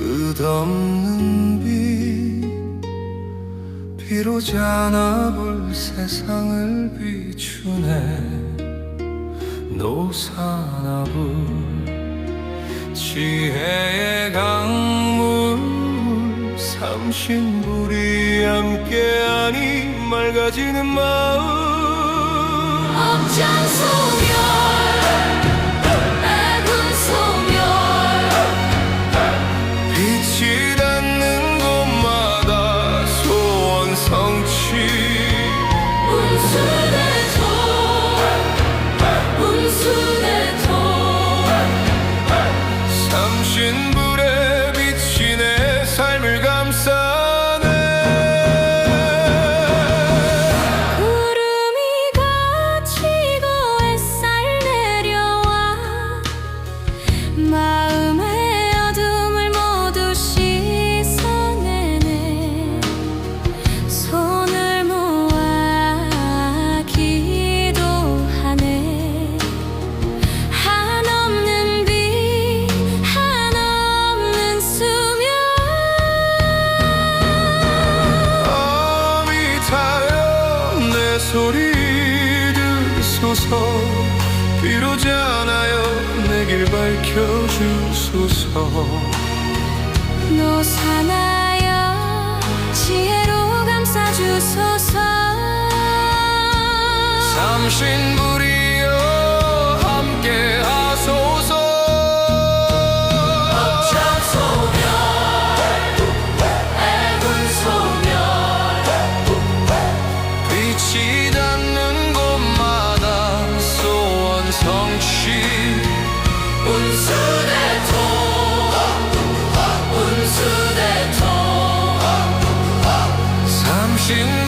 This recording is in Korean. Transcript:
끝없는 빛 비로 자 나볼 세상을 비추네. 노사나불 지혜의 강물 삼신불이 함께하니 맑아지는 마음. 억장 소멸 삼 소리 들으소서. 비로자 나여 내길 밝혀주소서. 노사나여 지혜로 감싸주소서. 삼신불의 닿지 닿는 곳마다 소원 성취. 운수대통 운수대통 삼십